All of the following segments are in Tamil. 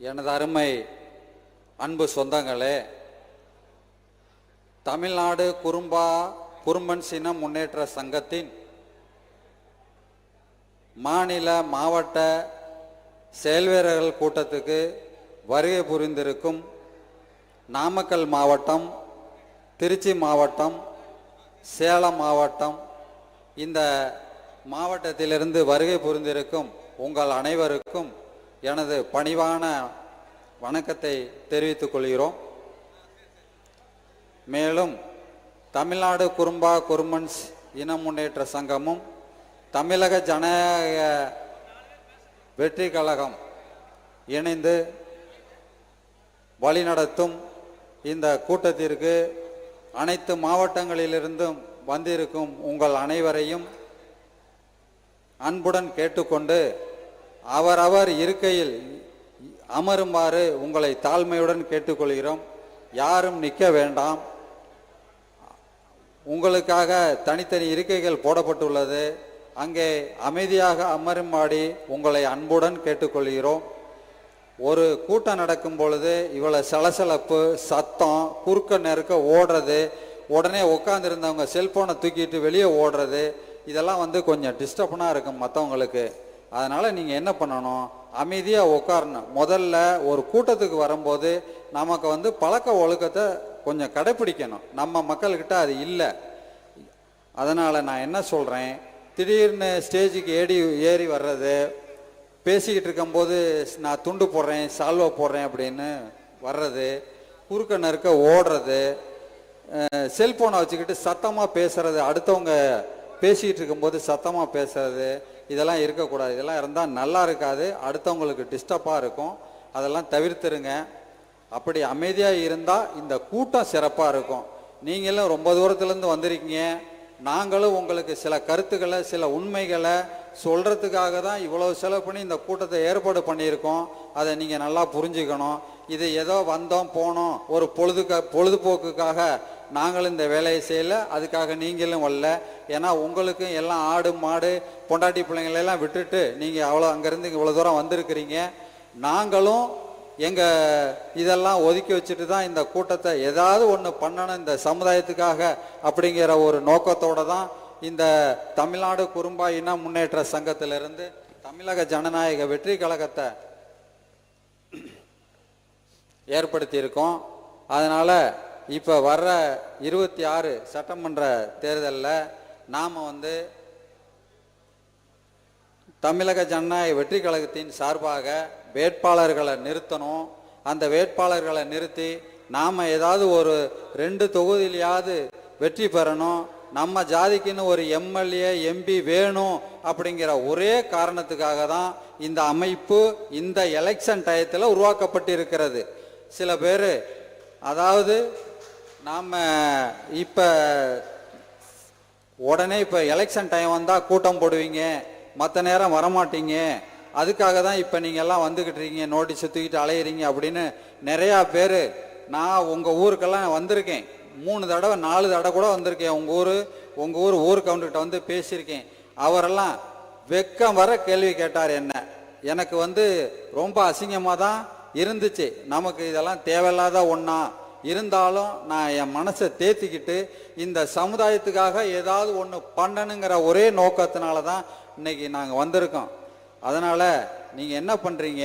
எனது அருமை அன்பு சொந்தங்களே தமிழ்நாடு குறும்பா குறும்பன் சின முன்னேற்ற சங்கத்தின் மாநில மாவட்ட செயல்வீரர்கள் கூட்டத்துக்கு வருகை புரிந்திருக்கும் நாமக்கல் மாவட்டம் திருச்சி மாவட்டம் சேலம் மாவட்டம் இந்த மாவட்டத்திலிருந்து வருகை புரிந்திருக்கும் உங்கள் அனைவருக்கும் எனது பணிவான வணக்கத்தை தெரிவித்துக் கொள்கிறோம். மேலும் தமிழ்நாடு குறும்பா குருமன்ஸ் இன முன்னேற்ற சங்கமும் தமிழக ஜனநாயக வெற்றி கழகம் இணைந்து வழிநடத்தும் இந்த கூட்டத்திற்கு அனைத்து மாவட்டங்களிலிருந்தும் வந்திருக்கும் உங்கள் அனைவரையும் அன்புடன் கேட்டுக்கொண்டு அவரவர் இருக்கையில் அமருமாறு உங்களை தாழ்மையுடன் கேட்டுக்கொள்கிறோம். யாரும் நிற்க வேண்டாம். உங்களுக்காக தனித்தனி இருக்கைகள் போடப்பட்டுள்ளது. அங்கே அமைதியாக அமருமாடி உங்களை அன்புடன் கேட்டுக்கொள்கிறோம். ஒரு கூட்டம் நடக்கும் பொழுது இவ்வளோ சலசலப்பு சத்தம் குறுக்க நெருக்க ஓடுறது உடனே உட்காந்துருந்தவங்க செல்ஃபோனை தூக்கிட்டு வெளியே ஓடுறது இதெல்லாம் வந்து கொஞ்சம் டிஸ்டர்பனாக இருக்கும் மற்றவங்களுக்கு அதனால் நீங்கள் என்ன பண்ணணும்? அமைதியாக உட்காரணும் முதல்ல ஒரு கூட்டத்துக்கு வரும்போது நமக்கு வந்து பழக்க ஒழுக்கத்தை கொஞ்சம் கடைப்பிடிக்கணும். நம்ம மக்கள்கிட்ட அது இல்லை. அதனால் நான் என்ன சொல்கிறேன் திடீர்னு ஸ்டேஜுக்கு ஏறி ஏறி வர்றது பேசிக்கிட்டு இருக்கும்போது நான் துண்டு போடுறேன் சால்வை போடுறேன் அப்படின்னு வர்றது குறுக்க நறுக்க ஓடுறது செல்ஃபோனை வச்சுக்கிட்டு சத்தமாக பேசுறது அடுத்தவங்க பேசிக்கிட்டு இருக்கும்போது சத்தமாக பேசுறது இதெல்லாம் இருக்கக்கூடாது. இதெல்லாம் இருந்தால் நல்லா இருக்காது. அடுத்தவங்களுக்கு டிஸ்டர்பாக இருக்கும். அதெல்லாம் தவிர்த்துருங்க. அப்படி அமைதியாக இருந்தால் இந்த கூட்டம் சிறப்பாக இருக்கும். நீங்களும் ரொம்ப தூரத்துலேருந்து வந்திருக்கீங்க. நாங்களும் உங்களுக்கு சில கருத்துக்களை சில உண்மைகளை சொல்கிறதுக்காக தான் இவ்வளோ செலவு பண்ணி இந்த கூட்டத்தை ஏற்பாடு பண்ணியிருக்கோம். அதை நீங்கள் நல்லா புரிஞ்சுக்கணும். இது ஏதோ வந்தோம் போனோம் ஒரு பொழுதுக்க பொழுதுபோக்குக்காக நாங்களும் இந்த வேலையை செய்யல அதுக்காக நீங்களும் வரல. ஏன்னா உங்களுக்கும் எல்லாம் ஆடு மாடு பொண்டாட்டி பிள்ளைங்களெல்லாம் விட்டுட்டு நீங்கள் அவ்வளோ அங்கேருந்து இவ்வளோ தூரம் வந்திருக்கிறீங்க. நாங்களும் எங்கள் இதெல்லாம் ஒதுக்கி வச்சுட்டு தான் இந்த கூட்டத்தை ஏதாவது ஒன்று பண்ணணும் இந்த சமுதாயத்துக்காக அப்படிங்கிற ஒரு நோக்கத்தோடு தான் இந்த தமிழ்நாடு குறும்பா இன முன்னேற்ற சங்கத்திலிருந்து தமிழக ஜனநாயக வெற்றி கழகத்தை ஏற்படுத்தியிருக்கோம். அதனால் இப்போ வர்ற இருபத்தி ஆறு சட்டமன்ற தேர்தலில் நாம் வந்து தமிழக ஜனநாயக வெற்றி கழகத்தின் சார்பாக வேட்பாளர்களை நிறுத்தணும். அந்த வேட்பாளர்களை நிறுத்தி நாம் ஏதாவது ஒரு ரெண்டு தொகுதியிலையாவது வெற்றி பெறணும். நம்ம ஜாதிக்குன்னு ஒரு எம்எல்ஏ எம்பி வேணும் அப்படிங்கிற ஒரே காரணத்துக்காக தான் இந்த அமைப்பு இந்த எலெக்ஷன் டயத்தில் உருவாக்கப்பட்டிருக்கிறது. சில பேர் அதாவது நாம் இப்போ உடனே இப்போ எலெக்ஷன் டைம் வந்தால் கூட்டம் போடுவீங்க. மற்ற நேரம் வரமாட்டீங்க. அதுக்காக தான் இப்போ நீங்கள் எல்லாம் வந்துக்கிட்டு இருக்கீங்க. நோட்டீஸ் தூக்கிட்டு அலையிறீங்க அப்படின்னு நிறையா பேர் நான் உங்கள் ஊருக்கெல்லாம் வந்திருக்கேன். மூணு தடவை நாலு தடவை கூட வந்திருக்கேன். உங்கள் ஊர் உங்கள் ஊர் ஊர் கவுண்டர்கிட்ட வந்து பேசியிருக்கேன். அவரெல்லாம் வெக்கம் வர கேள்வி கேட்டார் என்ன. எனக்கு வந்து ரொம்ப அசிங்கமாக தான் இருந்துச்சு. நமக்கு இதெல்லாம் தேவையில்லாத ஒன்றா இருந்தாலும் நான் என் மனசை தேத்திக்கிட்டு இந்த சமுதாயத்துக்காக ஏதாவது ஒன்று பண்ணணுங்கிற ஒரே நோக்கத்தினால தான் இன்னைக்கு நாங்கள் வந்திருக்கோம். அதனால் நீங்கள் என்ன பண்ணுறீங்க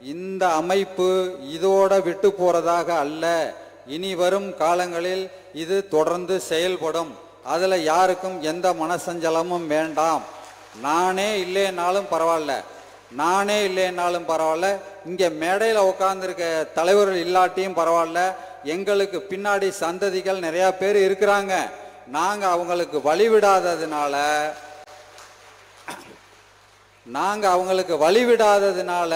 இந்த அமைப்பு இதோட விட்டு போகிறதாக அல்ல. இனி வரும் காலங்களில் இது தொடர்ந்து செயல்படும். அதில் யாருக்கும் எந்த மனசஞ்சலமும் வேண்டாம். நானே இல்லைனாலும் பரவாயில்ல. நானே இல்லைனாலும் பரவாயில்ல. இங்கே மேடையில் உட்காந்துருக்க தலைவர்கள் இல்லாட்டியும் பரவாயில்ல. எங்களுக்கு பின்னாடி சந்ததிகள் நிறையா பேர் இருக்கிறாங்க. நாங்கள் அவங்களுக்கு வழிவிடாததுனால நாங்கள் அவங்களுக்கு வழிவிடாததுனால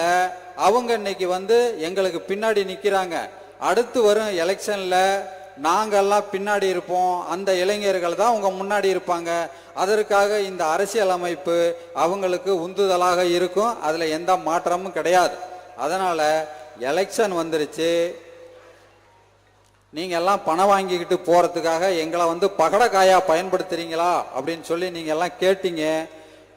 அவங்க இன்னைக்கு வந்து எங்களுக்கு பின்னாடி நிற்கிறாங்க அடுத்து வரும் எலெக்ஷனில் நாங்கெல்லாம் பின்னாடி இருப்போம். அந்த இளைஞர்கள் தான் அவங்க முன்னாடி இருப்பாங்க. அதற்காக இந்த அரசியல் அமைப்பு அவங்களுக்கு உந்துதலாக இருக்கும். அதில் எந்த மாற்றமும் கிடையாது. அதனால் எலெக்ஷன் வந்துருச்சு. நீங்க எல்லாம் பணம் வாங்கிக்கிட்டு போறதுக்காக எங்களை வந்து பகடக்காயா பயன்படுத்துறீங்களா அப்படின்னு சொல்லி நீங்க எல்லாம் கேட்டீங்க.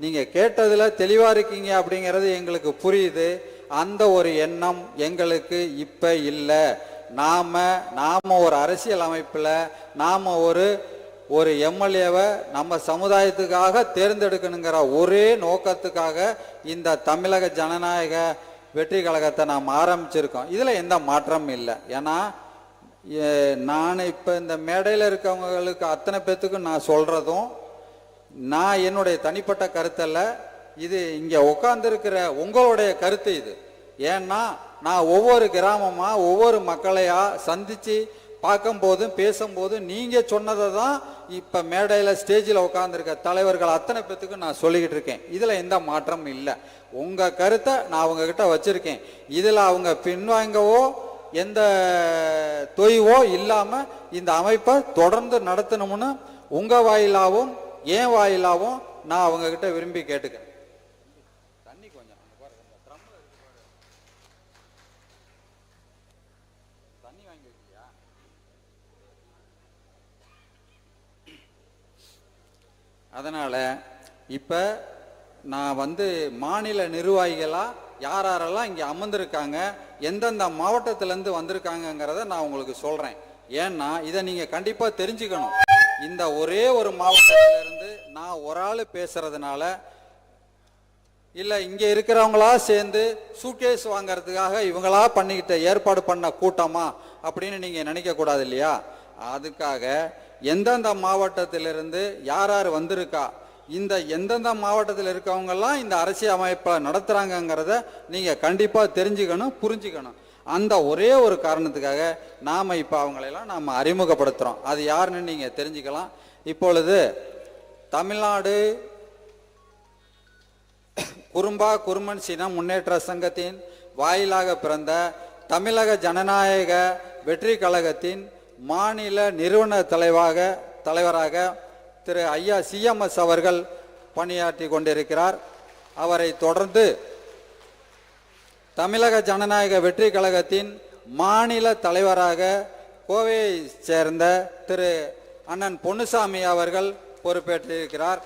நீங்க கேட்டதுல தெளிவா இருக்கீங்க அப்படிங்கிறது எங்களுக்கு புரியுது. அந்த ஒரு எண்ணம் எங்களுக்கு இப்ப இல்லை. நாம நாம ஒரு அரசியல் அமைப்புல நாம ஒரு ஒரு எம்எல்ஏவை நம்ம சமுதாயத்துக்காக தேர்ந்தெடுக்கணுங்கிற ஒரே நோக்கத்துக்காக இந்த தமிழக ஜனநாயக வெற்றி கழகத்தை நாம் ஆரம்பிச்சிருக்கோம். இதில் எந்த மாற்றமும் இல்லை. ஏன்னா நான் இப்போ இந்த மேடையில் இருக்கவங்களுக்கு அத்தனை பேத்துக்கும் நான் சொல்கிறதும் நான் என்னுடைய தனிப்பட்ட கருத்தல்ல இது இங்கே உட்காந்துருக்கிற உங்களுடைய கருத்து இது. ஏன்னா நான் ஒவ்வொரு கிராமமாக ஒவ்வொரு மக்களையாக சந்தித்து பார்க்கும்போதும் பேசும்போதும் நீங்கள் சொன்னதை தான் இப்போ மேடையில் ஸ்டேஜில் உட்காந்துருக்க தலைவர்கள் அத்தனை பேத்துக்கும் நான் சொல்லிக்கிட்டு இருக்கேன். இதில் எந்த மாற்றமும் இல்லை. உங்கள் கருத்தை நான் அவங்கக்கிட்ட வச்சுருக்கேன். இதில் அவங்க பின்வாங்கவோ எந்த தொய்வோ இல்லாமல் இந்த அமைப்பை தொடர்ந்து நடத்தணும்னு உங்கள் வாயிலாகவும் என் வாயிலாவும் நான் அவங்கக்கிட்ட விரும்பி கேட்டுக்கிறேன். தண்ணி கொஞ்சம் தண்ணி வாங்கி வைக்கலையா அதனால நான் வந்து மாநில நிர்வாகிகளாக யார் யாரெல்லாம் இங்கே அமர்ந்திருக்காங்க எந்தெந்த மாவட்டத்திலேருந்து வந்திருக்காங்கங்கிறத நான் உங்களுக்கு சொல்கிறேன் ஏன்னா இதை நீங்கள் கண்டிப்பாக தெரிஞ்சுக்கணும். இந்த ஒரே ஒரு மாவட்டத்திலேருந்து நான் ஒரு ஆள் பேசுகிறதுனால இல்லை இங்கே இருக்கிறவங்களா சேர்ந்து சூட்கேஸ் வாங்குறதுக்காக இவங்களா பண்ணிக்கிட்ட ஏற்பாடு பண்ண கூட்டமா அப்படின்னு நீங்கள் நினைக்கக்கூடாது இல்லையா? அதுக்காக எந்தெந்த மாவட்டத்திலிருந்து யார் யார் வந்திருக்கா இந்த எந்தெந்த மாவட்டத்தில் இருக்கவங்கெல்லாம் இந்த அரசியல் அமைப்பை நடத்துகிறாங்கங்கிறத நீங்கள் கண்டிப்பாக தெரிஞ்சுக்கணும் புரிஞ்சுக்கணும். அந்த ஒரே ஒரு காரணத்துக்காக நாம் இப்போ அவங்களெல்லாம் நாம் அறிமுகப்படுத்துகிறோம் அது யாருன்னு நீங்கள் தெரிஞ்சுக்கலாம். இப்பொழுது தமிழ்நாடு குறும்பா குருமன் சின முன்னேற்ற சங்கத்தின் வாயிலாக பிறந்த தமிழக ஜனநாயக வெற்றி கழகத்தின் மாநில நிறுவன தலைவாக தலைவராக திரு ஐயா சிஎம்எஸ் அவர்கள் பணியாற்றி கொண்டிருக்கிறார். அவரை தொடர்ந்து தமிழக ஜனநாயக வெற்றி கழகத்தின் மாநில தலைவராக கோவையை சேர்ந்த திரு அண்ணன் பொன்னுசாமி அவர்கள் பொறுப்பேற்றிருக்கிறார்.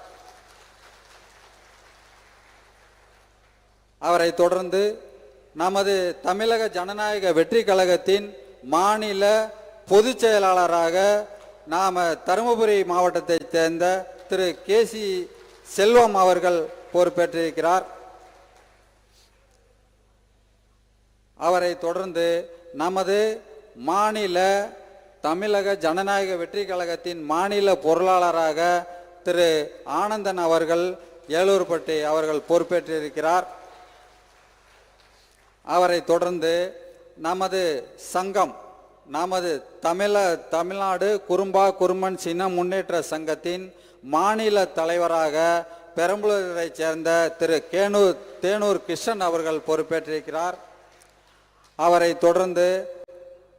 அவரை தொடர்ந்து நமது தமிழக ஜனநாயக வெற்றி கழகத்தின் மாநில பொதுச் செயலாளராக நாம் தருமபுரி மாவட்டத்தைச் சேர்ந்த திரு கேசி செல்வம் அவர்கள் பொறுப்பேற்றிருக்கிறார். அவரை தொடர்ந்து நமது மாநில தமிழக ஜனநாயக வெற்றி கழகத்தின் மாநில பொருளாளராக திரு ஆனந்தன் அவர்கள் ஏலூர்பட்டி அவர்கள் பொறுப்பேற்றிருக்கிறார். அவரை தொடர்ந்து நமது சங்கம் நமது தமிழ தமிழ்நாடு குறும்பா குருமன் சின்ன முன்னேற்ற சங்கத்தின் மாநில தலைவராக பெரம்பலூரை சேர்ந்த திரு கேனூர் தேனூர் கிருஷ்ணன் அவர்கள் பொறுப்பேற்றிருக்கிறார். அவரை தொடர்ந்து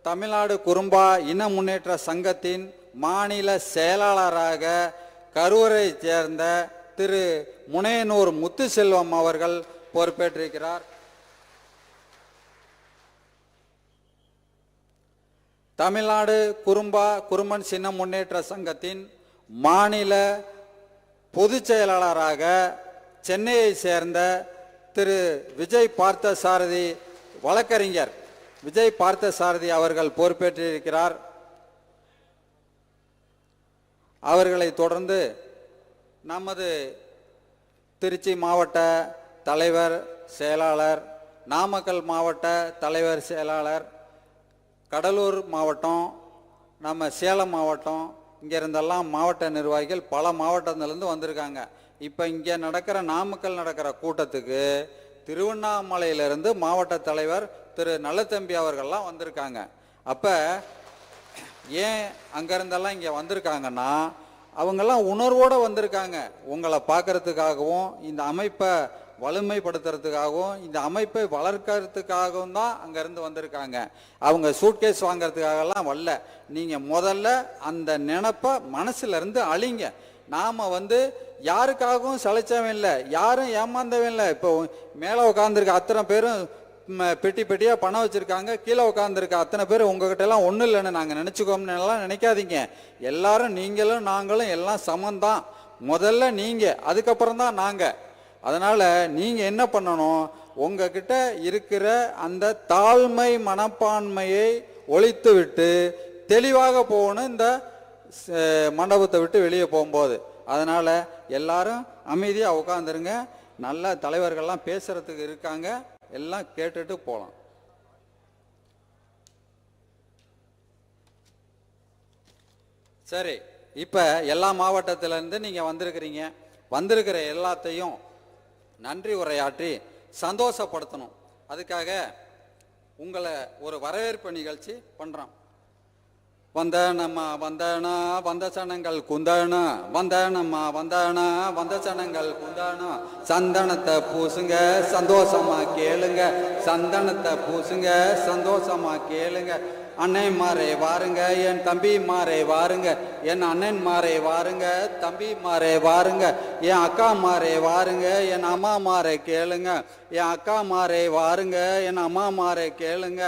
தமிழ்நாடு குறும்பா இன முன்னேற்ற சங்கத்தின் மாநில செயலாளராக கரூரைச் சேர்ந்த திரு முனையனூர் முத்துசெல்வம் அவர்கள் பொறுப்பேற்றிருக்கிறார். தமிழ்நாடு குறும்பா குருமன் சின்ன முன்னேற்ற சங்கத்தின் மாநில பொதுச் செயலாளராக சென்னையை சேர்ந்த திரு விஜய் பார்த்தசாரதி வழக்கறிஞர். விஜய் பார்த்தசாரதி அவர்கள் பொறுப்பேற்றிருக்கிறார். அவர்களை தொடர்ந்து நமது திருச்சி மாவட்ட தலைவர் செயலாளர் நாமக்கல் மாவட்ட தலைவர் செயலாளர் கடலூர் மாவட்டம் நம்ம சேலம் மாவட்டம் இங்கேருந்தெல்லாம் மாவட்ட நிர்வாகிகள் பல மாவட்டத்திலேருந்து வந்திருக்காங்க. இப்போ இங்கே நடக்கிற நாமக்கல் நடக்கிற கூட்டத்துக்கு திருவண்ணாமலையிலிருந்து மாவட்ட தலைவர் திரு நல்லத்தம்பி அவர்கள்லாம் வந்திருக்காங்க. அப்போ ஏன் அங்கேருந்தெல்லாம் இங்கே வந்திருக்காங்கன்னா அவங்கெல்லாம் உணர்வோடு வந்திருக்காங்க. உங்களை பார்க்கறதுக்காகவும் இந்த அமைப்பை வலிமைப்படுத்துறதுக்காகவும் இந்த அமைப்பை வளர்க்கறதுக்காகவும் தான் அங்கேருந்து வந்திருக்காங்க. அவங்க சூட்கேஸ் வாங்குறதுக்காகலாம் வரல. நீங்கள் முதல்ல அந்த நினப்பை மனசுலேருந்து அழிங்க. நாம் வந்து யாருக்காகவும் சளைச்சவன் இல்லை. யாரும் ஏமாந்தவன் இல்லை. இப்போ மேலே உட்காந்துருக்க அத்தனை பேரும் பெட்டி பெட்டியாக பணம் வச்சுருக்காங்க. கீழே உட்காந்துருக்க அத்தனை பேர் உங்ககிட்ட எல்லாம் ஒன்றும் இல்லைன்னு நாங்கள் நினச்சிக்கோம்னு எல்லாம் நினைக்காதீங்க. எல்லாரும் நீங்களும் நாங்களும் எல்லாம் சமந்தான். முதல்ல நீங்கள் அதுக்கப்புறம் தான் நாங்கள் அதனால் நீங்கள் என்ன பண்ணணும்? உங்ககிட்ட இருக்கிற அந்த தாழ்மை மனப்பான்மையை ஒழித்துவிட்டு தெளிவாக போகணும் இந்த மண்டபத்தை விட்டு வெளியே போகும்போது. அதனால் எல்லாரும் அமைதியாக உட்காந்துருங்க நல்ல தலைவர்கள்லாம் பேசுகிறதுக்கு இருக்காங்க. எல்லாம் கேட்டுட்டு போகலாம் சரி இப்போ எல்லா மாவட்டத்திலேருந்து நீங்கள் வந்திருக்கிறீங்க. வந்திருக்கிற எல்லாத்தையும் நன்றி உரையாற்றி சந்தோஷப்படுத்தணும். அதுக்காக உங்களை ஒரு வரவேற்பு நிகழ்ச்சி பண்ணுறோம் வந்தனம்மா வந்தனா வந்த சனங்கள் குந்தனா வந்தனம்மா வந்தனா வந்த சனங்கள் குந்தனா. சந்தனத்தை பூசுங்க சந்தோஷமா கேளுங்க. சந்தனத்தை பூசுங்க சந்தோஷமா கேளுங்க. அண்ணன்மாரே வாருங்க என் தம்பி மாறே வாருங்க. என் அண்ணன் மாறே வாருங்க தம்பி மாறே வாருங்க. என் அக்கா மாறே வாருங்க என் அம்மா மாறே கேளுங்க. என் அக்கா மாறே வாருங்க என் அம்மா மாறே கேளுங்க.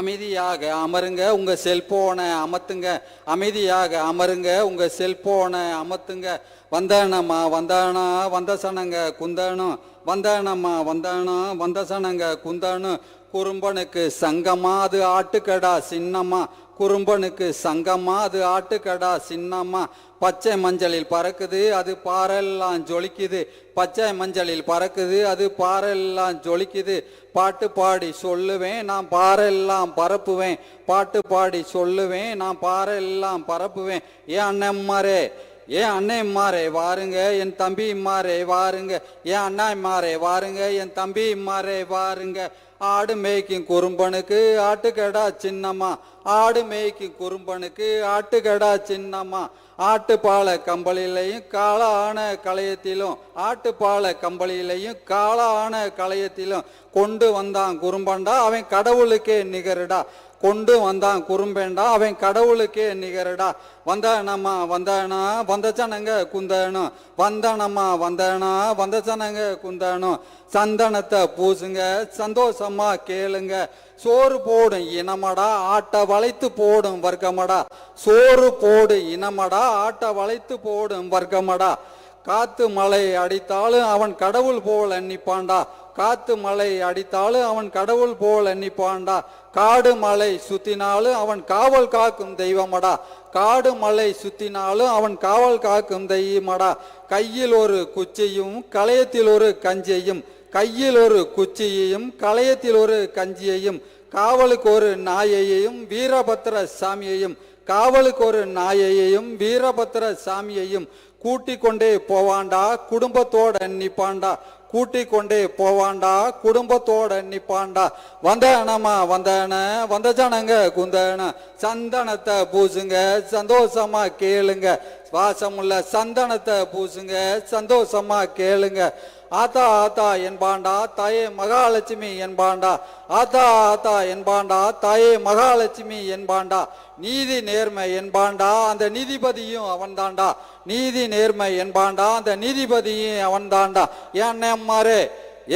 அமைதியாக அமருங்க உங்க செல்போனை அமத்துங்க. அமைதியாக அமருங்க உங்க செல்போனை அமத்துங்க. வந்தானம்மா வந்தானா வந்த சனங்க குந்தானும் வந்தானம்மா வந்தானா வந்தசனங்க குந்தனு குறும்பனுக்கு சங்கமா அது ஆட்டுக்கடா சின்னம்மா. குறும்பனுக்கு சங்கமா அது ஆட்டுக்கடா சின்னம்மா. பச்சை மஞ்சளில் பறக்குது அது பாரெல்லாம் ஜொலிக்குது. பச்சை மஞ்சளில் பறக்குது அது பாரெல்லாம் ஜொலிக்குது. பாட்டு பாடி சொல்லுவேன் நான் பாரெல்லாம் பரப்புவேன். பாட்டு பாடி சொல்லுவேன் நான் பாரெல்லாம் பரப்புவேன். ஏன் அண்ணம்மாரே ஏன் அண்ணன்மாரே வாருங்க என் தம்பி இம்மாறே வாருங்க. ஏன் அண்ணாய்மாரே வாருங்க என் தம்பி இம்மாரே வாருங்க. ஆடு மேய்க்கும் குறும்பனுக்கு ஆட்டுக்கடா சின்னம்மா. ஆடு மேய்க்கும் குறும்பனுக்கு ஆட்டுக்கடா சின்னம்மா. ஆட்டுப்பாலை கம்பளிலையும் காளான களையத்திலும் ஆட்டுப்பாலை கம்பளிலையும் காளான களையத்திலும் கொண்டு வந்தான் குறும்பண்டா. அவன் கடவுளுக்கே நிகருடா. கொண்டு வந்தான் குறும்பேண்டா அவன் கடவுளுக்கே நிகரடா. வந்தானம்மா வந்தானா வந்த சனங்க குந்தானும் வந்தானம்மா வந்தானா வந்த குந்தானும் சந்தனத்தை பூசுங்க சந்தோஷமா கேளுங்க. சோறு போடும் இனமடா ஆட்டை வளைத்து போடும் வர்க்கமடா. சோறு போடு இனமடா ஆட்டை வளைத்து போடும் வர்க்கமடா. காத்து மழை அடித்தாலும் அவன் கடவுள் போல் எண்ணிப்பான்டா. காத்து மலை அடித்தாலும் அவன் கடவுள் போல் எண்ணிப்பான்டா. காடு மலை சுத்தினாலும் அவன் காவல் காக்கும் தெய்வமடா. காடு மலை சுத்தினாலும் அவன் காவல் காக்கும் தெய்வமடா. கையில் ஒரு குச்சியும் களையத்தில் ஒரு கஞ்சியையும் கையில் ஒரு குச்சியையும் களையத்தில் ஒரு கஞ்சியையும் காவலுக்கு ஒரு நாயையும் வீரபத்திர சாமியையும் காவலுக்கு ஒரு நாயையையும் வீரபத்திர சாமியையும் கூட்டிக் கொண்டே போவாண்டா குடும்பத்தோட நிப்பாண்டா கூட்டிக் கொண்டே போவான்டா குடும்பத்தோட நிப்பாண்டா. வந்தானம்மா வந்தன வந்த ஜனங்க குந்தான. சந்தனத்தை பூசுங்க சந்தோஷமா கேளுங்க. வாசமுள்ள சந்தனத்தை பூசுங்க சந்தோஷமா கேளுங்க. ஆத்தா ஆத்தா என்பாண்டா தாயே மகாலட்சுமி என்பாண்டா. ஆத்தா ஆத்தா என்பாண்டா தாயே மகாலட்சுமி என்பாண்டா. நீதி நேர்மை என்பாண்டா அந்த நீதிபதியும் அவன் தாண்டா நீதி நேர்மை என்பாண்டா அந்த நீதிபதியும் அவன் தாண்டா ஏன் அண்ணன்மாரே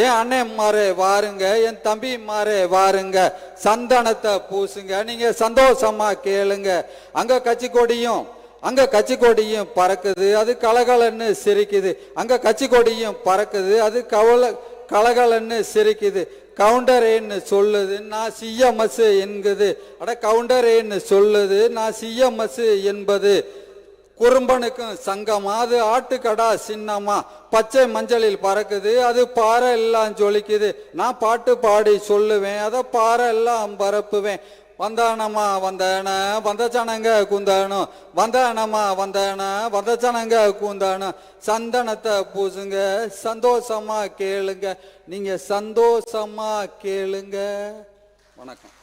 ஏன் அண்ணன்மாரே வாருங்க. என் தம்பிமாரே வாருங்க. சந்தனத்தை பூசுங்க. நீங்க சந்தோஷமா கேளுங்க. அங்க கட்சி கொடியும் அங்க கட்சி கொடியும் பறக்குது. அது கலகலன்னு சிரிக்குது. அங்க கட்சி கொடியும் பறக்குது. அது கவல கலகலன்னு சிரிக்குது. கவுண்டரேன்னு சொல்லுது நான் சிஎம்எஸ் என்குது அட கவுண்டரேன்னு சொல்லுது நான் சிஎம்எஸ் என்பது. குறும்பனுக்கும் சங்கமா அது ஆட்டுக்கடா சின்னமா. பச்சை மஞ்சளில் பறக்குது அது பாறை எல்லாம் ஜொலிக்குது. நான் பாட்டு பாடி சொல்லுவேன் அதை பாறை எல்லாம் பரப்புவேன். வந்தானம்மா வந்தன வந்த ஜனங்க குந்தானும் வந்தானம்மா வந்தன வந்த ஜனங்க கூந்தானும் சந்தனத்தை பூசுங்க சந்தோஷமா கேளுங்க. நீங்க சந்தோஷமா கேளுங்க. வணக்கம்.